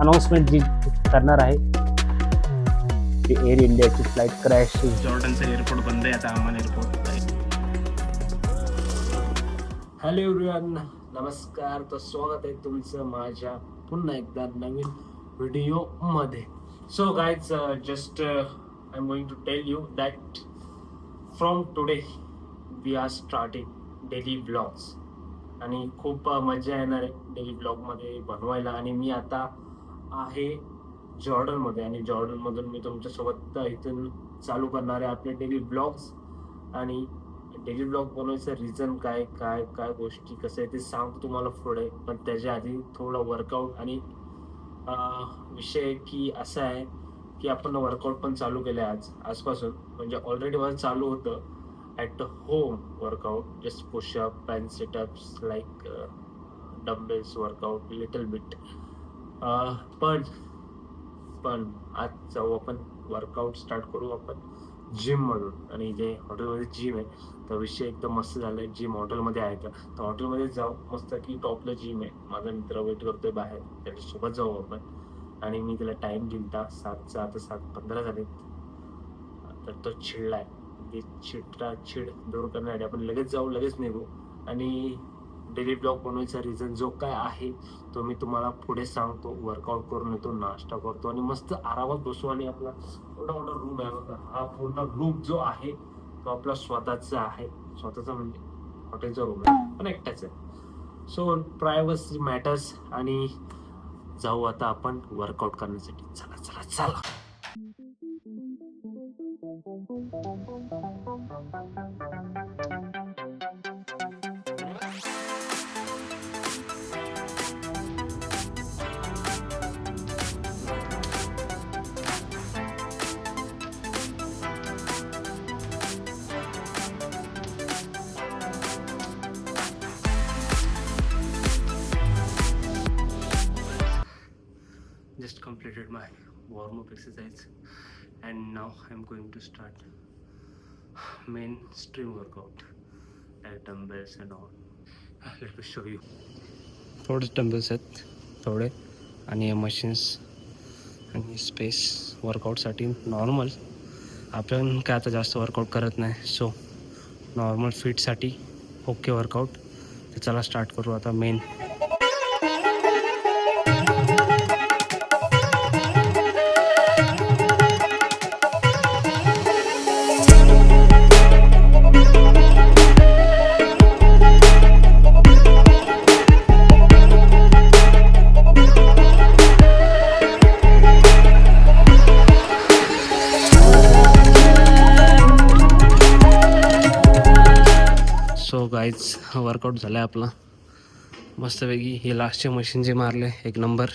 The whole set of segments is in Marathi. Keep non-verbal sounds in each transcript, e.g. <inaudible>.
अनाऊन्समेंट जी करणार आहे एअर इंडियाची फ्लाईट क्रॅश जॉर्डनचं एअरपोर्ट बंद आहे आता अम्मान एअरपोर्ट हॅलो एव्हरीवन नमस्कार. तर स्वागत आहे तुमचं माझ्या पुन्हा एकदा नवीन व्हिडिओमध्ये so guys just I am going to tell you that from today we are starting daily blogs आणि खूप अ, मजा येणार आहे डेली ब्लॉगमध्ये बनवायला. आणि मी आता आहे जॉर्डनमध्ये आणि जॉर्डनमधून मी तुमच्यासोबत इथून चालू करणार आहे आपले डेली ब्लॉग्स आणि डेली ब्लॉग बनवायचं रिझन काय काय काय गोष्टी कसं आहे ते सांगतो तुम्हाला पुढे. पण त्याच्या आधी थोडं वर्कआउट आणि विषय की असा आहे की आपण वर्कआउट पण चालू केलं आहे आज. आजपासून म्हणजे ऑलरेडी माझं चालू होतं at home workout just pushup pan setups like dumbbells workout little bit पण पण आज जाऊ आपण वर्कआउट स्टार्ट करू आपण जिममधून आणि जे हॉटेलमध्ये जिम आहे तर विषय एकदम मस्त झालाय. जिम हॉटेलमध्ये आहे का? तर हॉटेलमध्ये जाऊ मस्त की टॉपला जिम आहे. माझा मित्र वेट करतोय बाहेर. त्याच्यासोबत जाऊ आपण. आणि मी त्याला टाईम दिलता सातचा. आता सात पंधरा झाले तर तो चिडलाय. म्हणजे ती चिडला चिड दूर करण्यासाठी आपण लगेच जाऊ लगेच निघू. आणि डेली ब्लॉग बनवायचा रिझन जो काय आहे तो मी तुम्हाला पुढे सांगतो. वर्कआउट करून येतो नाश्ता करतो आणि मस्त आरामात बसू आणि आपला एवढा मोठा रूम आहे बघा. हा पूर्ण रूम जो आहे तो आपला स्वतःचा आहे. स्वतःचा म्हणजे हॉटेलचा रूम आहे. पण एकटाच आहे. सो प्रायव्हसी मॅटर्स आणि जाऊ आता आपण वर्कआउट करण्यासाठी. चला चला चला. Completed my warm up exercise and now I'm going to start mainstream workout like dumbbells and all let me show you थोडे डंबल्स आहेत थोडे आणि मशीन्स आणि स्पेस वर्कआउटसाठी नॉर्मल आपण काय आता जास्त वर्कआउट करत नाही सो नॉर्मल फिटसाठी ओके वर्कआउट तर चला स्टार्ट करू आता मेन वर्कआउट झालं आहे आपला. मस्तपैकी हे लास्टचे मशीन जे मारले एक नंबर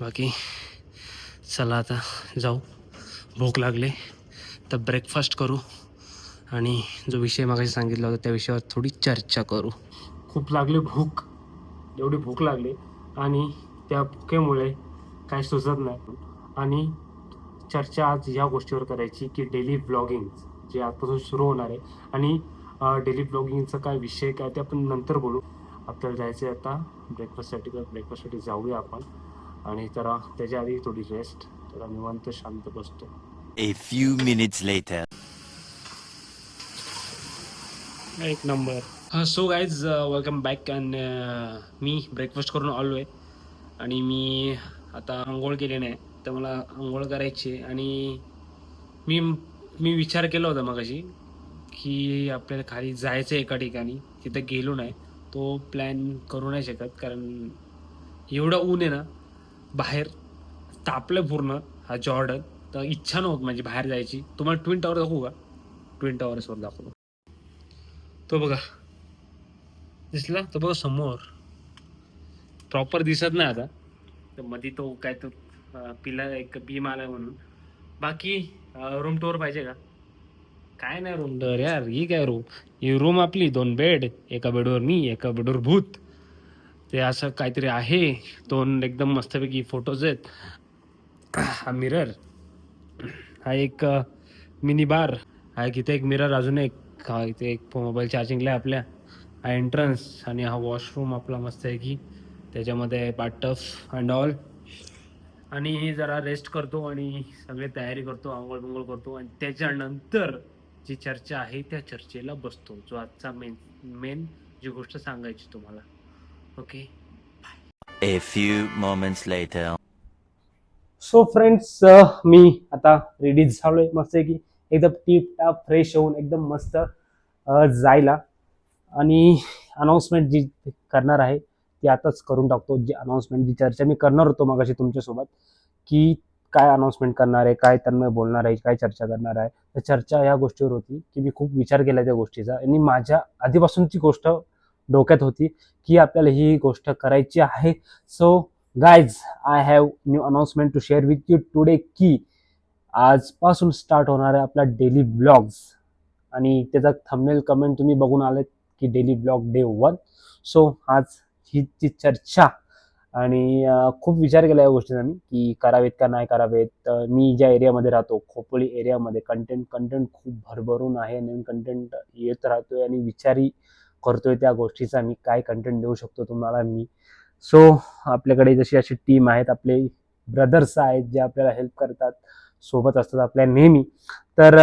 बाकी चला आता जाऊ. भूक लागले. तर ब्रेकफास्ट करू. आणि जो विषय मागाशी सांगितला होता त्या विषयावर थोडी चर्चा करू. खूप लागली भूक. एवढी भूक लागली. आणि त्या भुकेमुळे काय सुचत नाही. आणि चर्चा आज या गोष्टीवर करायची की डेली ब्लॉगिंग जे आजपासून सुरू होणार आहे. आणि डेली ब्लॉगिंगचा काय विषय काय ते आपण नंतर बोलू. आपल्याला जायचं आहे आता ब्रेकफास्टसाठी तर ब्रेकफास्टसाठी जाऊया आपण. आणि जरा त्याच्या आधी थोडी रेस्ट जरा निवांत शांत बसतो. A few minutes later. एक number. So guys welcome back and me breakfast करून आलो आहे आणि मी आता आंघोळ केली नाही तर मला आंघोळ करायची आहे. आणि मी मी विचार केला होता मगाशी. की आपल्याला खाली जायचं आहे एका ठिकाणी तिथं गेलो नाही तो प्लॅन करू नाही शकत. कारण एवढं ऊन आहे ना बाहेर तापलं पूर्ण हा जॉर्डन. तर इच्छा नव्हती माझी बाहेर जायची. तुम्हाला ट्विन टॉवर दाखवू का? ट्विन टॉवरसवर दाखवू. तो बघा. दिसला? तो बघा समोर. प्रॉपर दिसत नाही आता. तर मध्ये तो काय तो पिला एक बीम आला म्हणून. बाकी रूम टूर पाहिजे का? काय नाही रूम दर यार ही काय रूम ही रूम आपली दोन बेड एका बेडवर मी एका बेडवर भूत. ते असं काहीतरी आहे दोन एकदम मस्तपैकी फोटोज आहेत. हा मिरर हा एक मिनी बार हा एक इथे एक मिरर अजून एक. हा इथे एक मोबाईल चार्जिंगला आहे आपल्या. हा एंट्रन्स आणि हा वॉशरूम आपला मस्त आहे की त्याच्यामध्ये पाटफ अँड ऑल आणि जरा रेस्ट करतो आणि सगळे तयारी करतो आंघोळ बिंघोळ करतो. आणि त्याच्यानंतर जी चर्चा आहे त्या चर्चेला बसतो जो आजचा मेन मेन जी गोष्ट सांगायची तुम्हाला. Okay A few moments later. So friends मी आता रेडी झालोय. मस्त की एकदम टीप टाप फ्रेश होऊन एकदम मस्त अ, जायला. आणि अनाऊन्समेंट जी करणार आहे ती आताच करून टाकतो. जी अनाऊन्समेंट जी चर्चा मी करणार होतो मगाशी तुमच्यासोबत की काय अनाऊन्समेंट करणार आहे काय त्यांना बोलणार आहे काय चर्चा करणार आहे. तर चर्चा ह्या गोष्टीवर होती की मी खूप विचार केला त्या गोष्टीचा. आणि माझ्या आधीपासूनची गोष्ट डोक्यात होती की आपल्याला ही गोष्ट करायची आहे. So guys I have new announcement to share with you today की आजपासून स्टार्ट होणार आहे आपला डेली ब्लॉग्स आणि त्याचा थंबनेल कमेंट तुम्ही बघून आलेत की daily blog day one so आज ही ती चर्चा आणि खूप विचार केला या गोष्टीचा मी की करावेत का नाही करावेत. तर मी ज्या एरियामध्ये राहतो खोपोली एरियामध्ये कंटेंट कंटेंट खूप भरभरून आहे नवीन कंटेंट येत राहतोय आणि विचारही करतोय त्या गोष्टीचा मी काय कंटेंट देऊ शकतो तुम्हाला मी. सो आपल्याकडे जशी अशी टीम आहेत आपले ब्रदर्स आहेत जे आपल्याला हेल्प करतात सोबत असतात आपल्या नेहमी. तर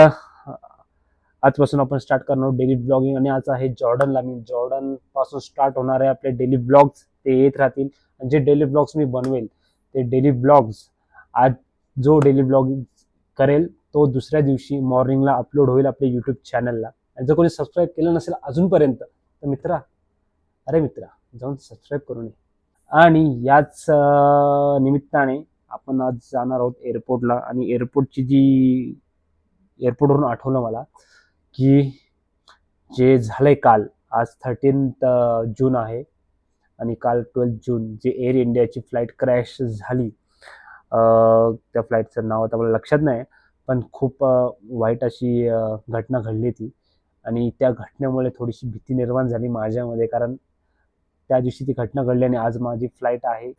आजपासून आपण स्टार्ट करणार डेली ब्लॉगिंग आणि आज आहे जॉर्डनला मी. जॉर्डनपासून स्टार्ट होणार आहे आपले डेली ब्लॉग्स ते येत राहतील. आणि जे डेली ब्लॉग्स मी बनवेल ते डेली ब्लॉग्स आज जो डेली ब्लॉग करेल तो दुसऱ्या दिवशी मॉर्निंगला अपलोड होईल आपल्या यूट्यूब चॅनलला आणि जर कोणी सबस्क्राईब केलं नसेल अजूनपर्यंत तर मित्रा अरे मित्रा जाऊन सबस्क्राईब करून ये आणि याच निमित्ताने आपण आज जाणार आहोत एअरपोर्टला आणि एअरपोर्टची जी एअरपोर्टवरून आठवलं मला की जे झालंय काल आज थर्टीन्थ जून आहे. आणि काल ट्वेल्थ जून जे एअर इंडियाची फ्लाईट क्रॅश झाली त्या फ्लाईटचं नाव आता मला लक्षात नाही पण खूप वाईट अशी घटना घडली ती आणि त्या घटनेमुळे थोडीशी भीती निर्माण झाली माझ्यामध्ये कारण त्या दिवशी ती घटना घडली आणि आज माझी फ्लाईट आहे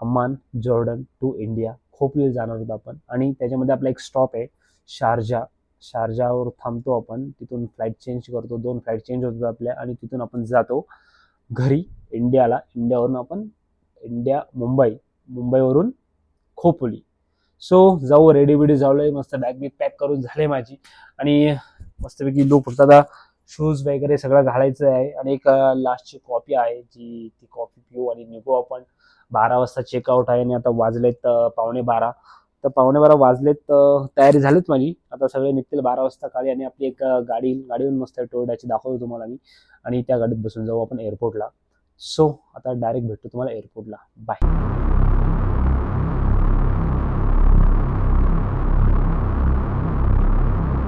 अम्मान जॉर्डन टू इंडिया खोपलीला जाणार होतो आपण. आणि त्याच्यामध्ये आपला एक स्टॉप आहे शारजा. शारजावर थांबतो आपण. तिथून फ्लाईट चेंज करतो. दोन फ्लाईट चेंज होतात आपल्या आणि तिथून आपण जातो घरी. इंडियाला इंडियावरून आपण इंडिया मुंबई मुंबईवरून खोपोली. सो जाऊ रेडी बिडी झालोय मस्त बॅग मी पॅक करून झाले माझी. आणि मस्तपैकी लोक फक्त आता शूज वगैरे सगळं घालायचं आहे. आणि एक लास्टची कॉपी आहे जी ती कॉपी पिऊ आणि निघू आपण. बारा वाजता चेकआउट आहे आणि आता वाजलेत पावणे बारा. तर पावणे बारा वाजलेत तयारी झालीच माझी. आता सगळे निघतील बारा वाजता काळी आणि आपली एक गाडी गाडीहून मस्त टोयोटाची दाखवतो तुम्हाला मी. आणि त्या गाडीत बसून जाऊ आपण एअरपोर्टला सो आता डायरेक्ट भेटतो तुम्हाला एअरपोर्टला. बाय.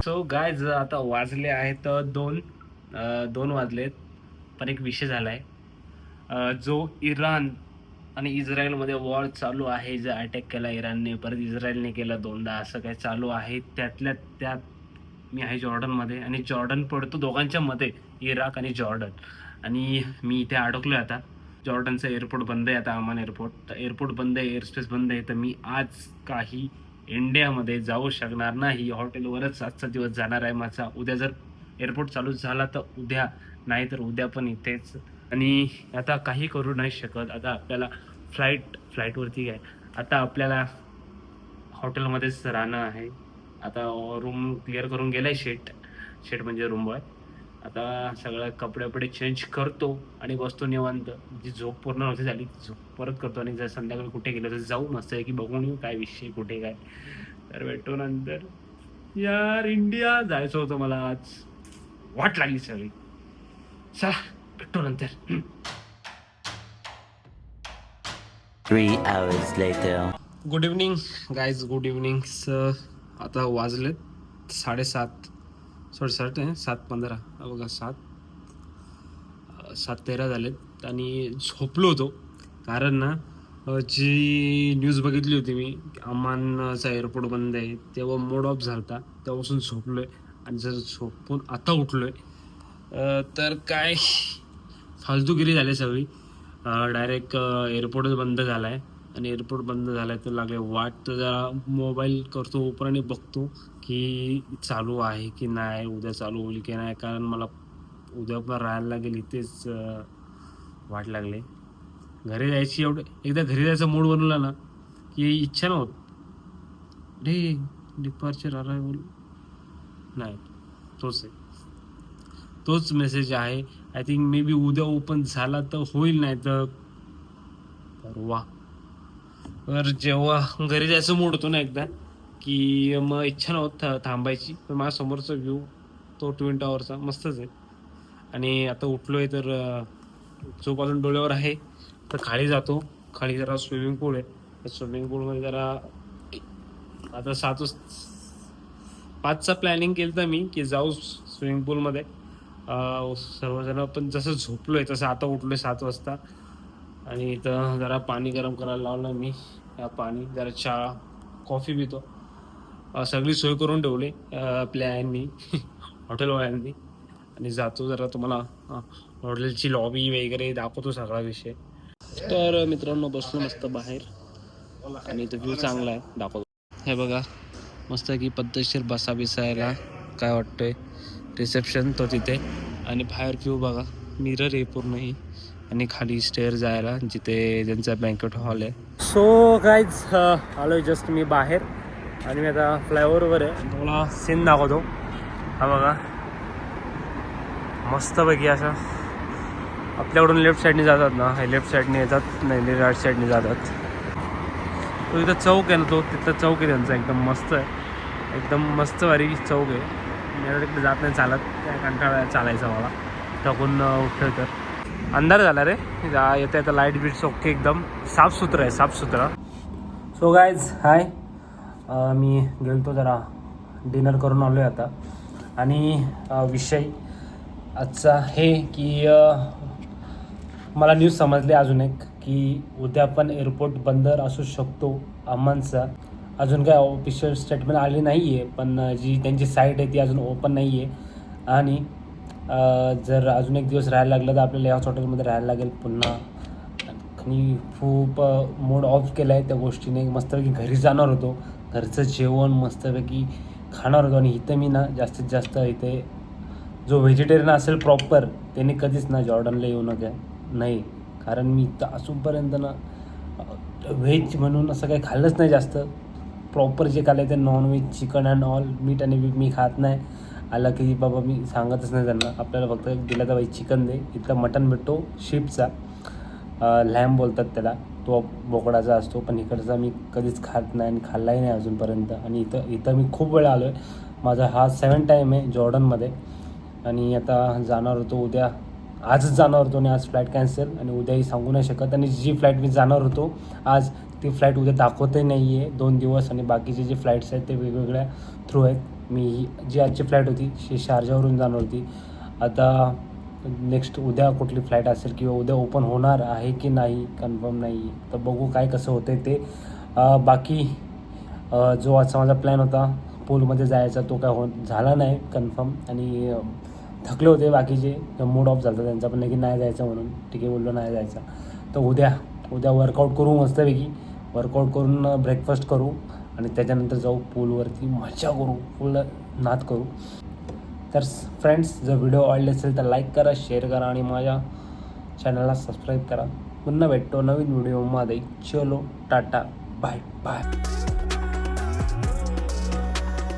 सो गायज आता वाजले आहेत दोन दोन वाजलेत पण एक विषय झाला आहे जो इराण आणि इस्रायलमध्ये वॉर चालू आहे जे अटॅक केला इराणने परत इस्रायलने केला दोनदा असं काय चालू आहे. त्यातल्या त्यात मी आहे जॉर्डनमध्ये आणि जॉर्डन पडतो दोघांच्या मध्ये इराक आणि जॉर्डन. आणि मी इथे अडकलो आहे आता. जॉर्डनचं एअरपोर्ट बंद आहे आता अमान एअरपोर्ट. तर एअरपोर्ट बंद आहे एअरस्पेस बंद आहे. तर मी आज काही इंडियामध्ये जाऊ शकणार नाही. हॉटेलवरच आजचा दिवस जाणार आहे माझा. उद्या जर एअरपोर्ट चालू झाला तर उद्या नाही तर उद्या पण इथेच. आणि आता काही करू नाही शकत. आता आपल्याला फ्लाईट फ्लाईटवरती काय? आता आपल्याला हॉटेलमध्येच राहणं आहे. आता रूम क्लिअर करून गेलं आहे शेट. शेट म्हणजे रूम बॉय आता सगळं कपडे वपडे चेंज करतो आणि बसतो निवांत. जी झोप पूर्ण नव्हती झाली ती झोप परत करतो. आणि जर संध्याकाळी कुठे गेलं तर जाऊ मस्त आहे की बघून येऊ काय विषय कुठे काय. तर भेटतो नंतर. यार इंडिया जायचं होतं मला आज. वाट लागली सगळी. चला भेटतो नंतर. Three hours later. Good evening guys good evening आता वाजलेत साडेसात. सॉरी साठ आहे सात पंधरा. बघा सात. सात तेरा झालेत. आणि झोपलो होतो. कारण ना जी न्यूज बघितली होती मी अमानचा अम्मानचा एअरपोर्ट बंद आहे तेव्हा मोड ऑफ झाला होता तेव्हापासून झोपलो आहे आणि जर झोपून आता उठलो आहे तर काय? फालतूगिरी झाली सगळी. डायरेक्ट एअरपोर्टच बंद झाला आहे आणि एअरपोर्ट बंद झाला तर लागले वाट. तर जरा मोबाईल करतो ओपन आणि बघतो की चालू आहे की नाही उद्या चालू होईल की नाही. कारण मला उद्या पण राहायला लागेल इथेच वाट लागले. घरी जायची एवढं एकदा घरी जायचा मूड बनवला ना की इच्छा नव्हत. रे डिपार्चर अरायवल नाही तोच आहे. तोच मेसेज आहे. आय थिंक मे बी उद्या ओपन झाला तर होईल नाही तर परवा. तर जेव्हा घरी जायचं मूड होतो ना एकदा की मग इच्छा नव्हतं थांबायची. पण माझ्या समोरचा व्ह्यू तो ट्विन टॉवरचा मस्तच आहे. आणि आता उठलो आहे तर झोप अजून डोळ्यावर आहे. तर खाली जातो. खाली जरा स्विमिंग पूल आहे. स्विमिंग पूलमध्ये जरा आता सात पाचचा प्लॅनिंग केलं तर मी की जाऊ स्विमिंग पूलमध्ये सर्वजण पण जसं झोपलो आहे तसं आता उठलो आहे सात वाजता. आणि इथं जरा पाणी गरम करायला लावलं मी. या पाणी जरा चहा कॉफी पितो. सगळी सोय करून ठेवली अं, आपल्या <laughs> हॉटेलवाल्यांनी. आणि जातो जरा तुम्हाला हॉटेलची लॉबी वगैरे दाखवतो सगळा विषय. तर मित्रांनो बसलो मस्त बाहेर. आणि इथं व्ह्यू चांगला आहे दाखवतो. हे बघा मस्त की पद्धतशीर बसा बिसायला काय वाटतंय. रिसेप्शन तो तिथे. आणि बाहेर व्ह्यू बघा मिरर आहे पूर्ण ही. आणि खाली स्टेअर जायला जिथे त्यांचा बँकेट हॉल आहे. सो कायच आलो जस्ट मी बाहेर. आणि मी आता फ्लायओव्हरवर आहे. तुम्हाला सीन दाखवतो. हा बघा. मस्तपैकी असं. आपल्याकडून लेफ्ट साईडने जातात ना. हे लेफ्ट साईडने येतात नाही राईट साईडने जातात. तो इथं चौक आहे ना तो तिथला चौक आहे त्यांचा. एकदम मस्त आहे. एकदम मस्त वारी चौक आहे. मी तिकडे जात नाही चालत. काय कंटाळा चालायचा मला. टाकून उठलं तर. अंधार झाला रे. येता येतं लाइट बीट्स ओके एकदम साफसुथरं आहे साफसुथरं. सो गायज हाय मी गेलतो जरा डिनर करून आलो आहे आता. आणि विषय आजचा हे की मला न्यूज समजली अजून एक की उद्या पण एअरपोर्ट बंदर असू शकतो अम्मांचा अजून काय ऑफिशियल स्टेटमेंट आली नाही आहे पण जी त्यांची साईट आहे ती अजून ओपन नाही आहे आणि जर अजून एक दिवस राहायला लागलं तर आपल्याला याच हॉटेलमध्ये राहायला लागेल पुन्हा. आणि खूप मूड ऑफ केला आहे त्या गोष्टीने. मस्तपैकी घरी जाणार होतो. घरचं जेवण मस्तपैकी खाणार होतो. आणि इथं मी ना जास्तीत जास्त इथे जो व्हेजिटेरियन असेल प्रॉपर त्याने कधीच ना जॉर्डनला येऊ नका. नाही. कारण मी इथं अजूनपर्यंत ना व्हेज म्हणून असं काही खाल्लंच नाही जास्त. प्रॉपर जे खाल्लं ते nonveg chicken and all meat आणि बीफ मी खात नाही. आलं की बाबा मी सांगतच नाही त्यांना. आपल्याला फक्त दिलं तर बाई चिकन दे. इथला मटन भेटतो शिपचा लॅम बोलतात त्याला. तो बोकडाचा असतो पण इकडचा मी कधीच खात नाही आणि खाल्लाही नाही अजूनपर्यंत. आणि इथं इथं मी खूप वेळा आलो आहे माझा हा सेवन टाईम आहे जॉर्डनमध्ये. आणि आता जाणार होतो उद्या. आजच जाणार होतो आणि आज फ्लाईट कॅन्सल आणि उद्याही सांगू नाही शकत. आणि जी फ्लाईट मी जाणार होतो आज ती फ्लाईट उद्या दाखवतही नाही आहे दोन दिवस आणि बाकीचे जे फ्लाईट्स आहेत ते वेगवेगळ्या थ्रू आहेत. मी ही- जी आजची फ्लाईट होती ती शारजावरून जाणार होती. आता नेक्स्ट उद्या कुठली फ्लाईट असेल किंवा उद्या ओपन होणार आहे की नाही कन्फर्म नाही. तर बघू काय कसं होतं ते. बाकी जो आजचा माझा प्लॅन होता पूलमध्ये जायचा तो काय हो झाला नाही कन्फर्म आणि थकले होते बाकीचे. मूड ऑफ झाला त्यांचा. पण की नाही जायचं म्हणून. ठीक आहे बोललो नाही जायचं. तर उद्या उद्या वर्कआउट करू मस्तपैकी. वर्कआउट करून ब्रेकफास्ट करू. आणि त्याच्यानंतर जाऊ पूलवरती मजा करू. पूल नाद करू. तर फ्रेंड्स जर व्हिडिओ आवडले असेल तर लाईक करा शेअर करा आणि माझ्या चॅनलला सबस्क्राईब करा. पुन्हा भेटतो नवीन व्हिडिओमध्ये चलो टाटा. Bye bye